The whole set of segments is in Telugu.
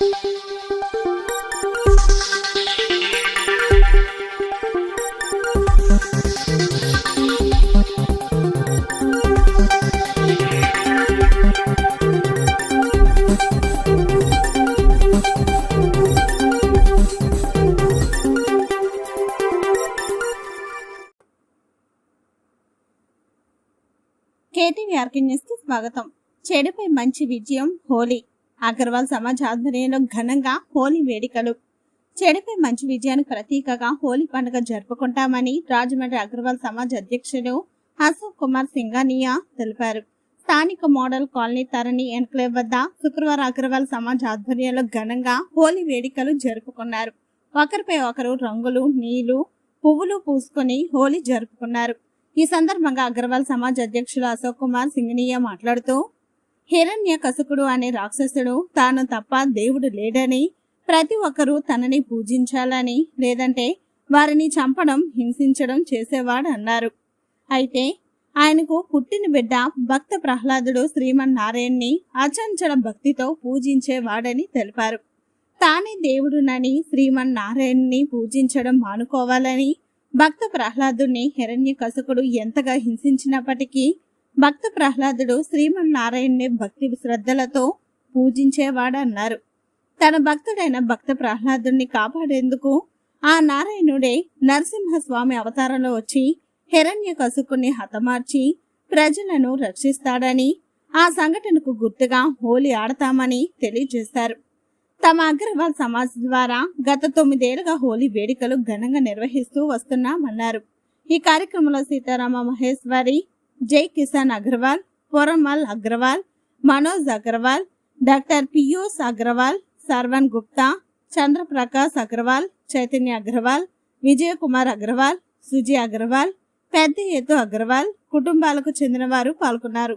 కేటీవీ ఆర్కే న్యూస్కి స్వాగతం. చెడుపై మంచి విజయం హోలీ. అగర్వాల్ సమాజ్ ఆధ్వర్యంలో ఘనంగా హోలీ వేడుకలు. చెడుపై మంచి విజయానికి ప్రతీకగా హోలీ పండుగ జరుపుకుంటామని రాజమండ్రి అగర్వాల్ సమాజ్ అధ్యక్షుడు అశోక్ కుమార్ సింగానియా తెలిపారు. స్థానిక మోడల్ కాలనీ తరణి ఎన్క్లేవ్ వద్ద శుక్రవారం అగర్వాల్ సమాజ్ ఆధ్వర్యంలో ఘనంగా హోలీ వేడుకలు జరుపుకున్నారు. ఒకరిపై ఒకరు రంగులు నీళ్ళు పువ్వులు పూసుకొని హోలీ జరుపుకున్నారు. ఈ సందర్భంగా అగర్వాల్ సమాజ్ అధ్యక్షులు అశోక్ కుమార్ సింగనీయ మాట్లాడుతూ హిరణ్య కసుకుడు అనే రాక్షసుడు తాను తప్ప దేవుడు లేడని ప్రతి ఒక్కరూ తనని పూజించాలని లేదంటే వారిని చంపడం హింసించడం చేసేవాడు అన్నారు. అయితే ఆయనకు పుట్టిన బిడ్డ భక్త ప్రహ్లాదుడు శ్రీమన్నారాయణ్ణి అచంచల భక్తితో పూజించేవాడని తెలిపారు. తానే దేవుడునని శ్రీమన్నారాయణ్ణి పూజించడం మానుకోవాలని భక్త ప్రహ్లాదుని హిరణ్య కసుకుడు ఎంతగా హింసించినప్పటికీ భక్త ప్రహ్లాదుడు శ్రీమన్నారాయణ్ణి భక్తి శ్రద్ధలతో పూజించేవాడన్నారు. తన భక్తుడైన భక్త ప్రహ్లాదుని కాపాడేందుకు ఆ నారాయణుడే నరసింహస్వామి అవతారంలో వచ్చి హిరణ్య కసుకుని హతమార్చి ప్రజలను రక్షిస్తాడని ఆ సంఘటనకు గుర్తుగా హోలీ ఆడతామని తెలియజేశారు. తమ అగ్రవాల్ సమాజ్ ద్వారా గత తొమ్మిదేళ్ళుగా హోలీ వేడుకలు ఘనంగా నిర్వహిస్తూ వస్తున్నామన్నారు. ఈ కార్యక్రమంలో సీతారామ మహేశ్వరి జై కిసాన్ అగ్రవాల్ పొరమల్ అగ్రవాల్ మనోజ్ అగ్రవాల్ డాక్టర్ పియూష్ అగ్రవాల్ సర్వన్ గుప్తా చంద్రప్రకాష్ అగ్రవాల్ చైతన్య అగ్రవాల్ విజయ్ కుమార్ అగ్రవాల్ సుజీ అగ్రవాల్ పెద్ద ఎత్తు అగ్రవాల్ కుటుంబాలకు చెందిన వారు పాల్గొన్నారు.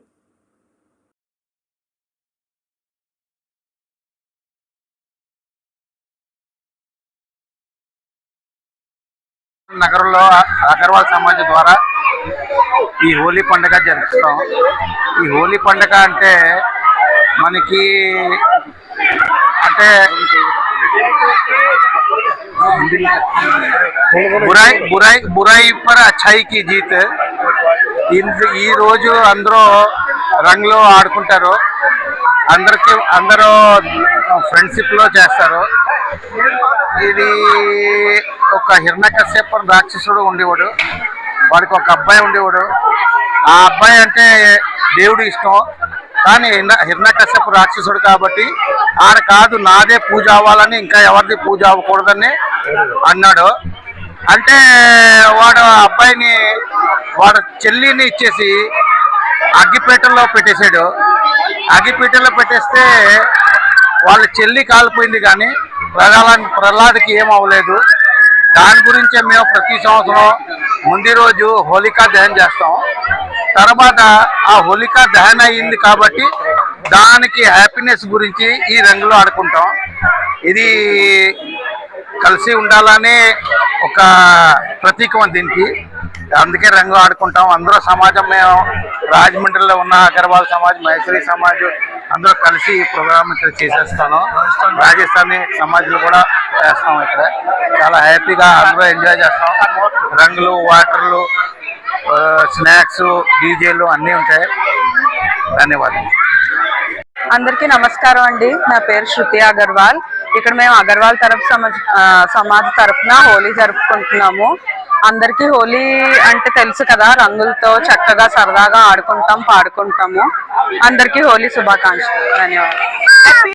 నగరంలో అగర్వాల్ సమాజ్ ద్వారా ఈ హోలీ పండుగ జరుపుతాం. ఈ హోలీ పండుగ అంటే మనకి అంటే బురాయి బురాయి బురాయి పర్ అచ్చాయికి జీత్. ఈ రోజు అందరూ రంగులో ఆడుకుంటారు. అందరికి అందరూ ఫ్రెండ్షిప్లో చేస్తారు. ఇది ఒక హిరణ్యకశ్యప రాక్షసుడు ఉండేవాడు. వాడికి ఒక అబ్బాయి ఉండేవాడు. ఆ అబ్బాయి అంటే దేవుడు ఇష్టం. కానీ హిరణకశ్యపు రాక్షసుడు కాబట్టి ఆడ కాదు నాదే పూజ అవ్వాలని ఇంకా ఎవరిది పూజ అవ్వకూడదని అన్నాడు. అంటే వాడు ఆ అబ్బాయిని వాడు చెల్లిని ఇచ్చేసి అగ్గిపేటలో పెట్టేశాడు. అగ్గిపేటలో పెట్టేస్తే వాళ్ళ చెల్లి కాలిపోయింది కానీ ప్రజల ప్రహ్లాద్కి ఏమవ్వలేదు దాని గురించే మేము ప్రతి సంవత్సరం ముందు రోజు హోలికా దహనం చేస్తాం. తర్వాత ఆ హోలికా దహన అయింది కాబట్టి దానికి హ్యాపీనెస్ గురించి ఈ రంగులో ఆడుకుంటాం. ఇది కలిసి ఉండాలనే ఒక ప్రతీకం దీనికి. అందుకే రంగు ఆడుకుంటాం. అందరూ సమాజం మేము రాజమండ్రిలో ఉన్న అగర్వాల్ సమాజ్ మైసూరి సమాజ్ అందరూ కలిసి ఈ ప్రోగ్రామ్ ఇక్కడ చేసేస్తాను. రాజస్థానీ సమాజ్లో కూడా చేస్తాం ఇక్కడ. చాలా హ్యాపీగా అందరూ ఎంజాయ్ చేస్తాం. రంగులు వాటర్లు స్నాక్స్ డీజేలు అన్నీ ఉంటాయి. ధన్యవాదాలు. అందరికీ నమస్కారం అండి. నా పేరు శృతి అగర్వాల్. ఇక్కడ మేము అగర్వాల్ తరఫు సమాజ్ సమాజ్ తరఫున హోలీ జరుపుకుంటున్నాము. అందరికీ హోలీ అంటే తెలుసు కదా రంగులతో చక్కగా సరదాగా ఆడుకుంటాం పాడుకుంటాము. అందరికీ హోలీ శుభాకాంక్షలు. ధన్యవాదాలు.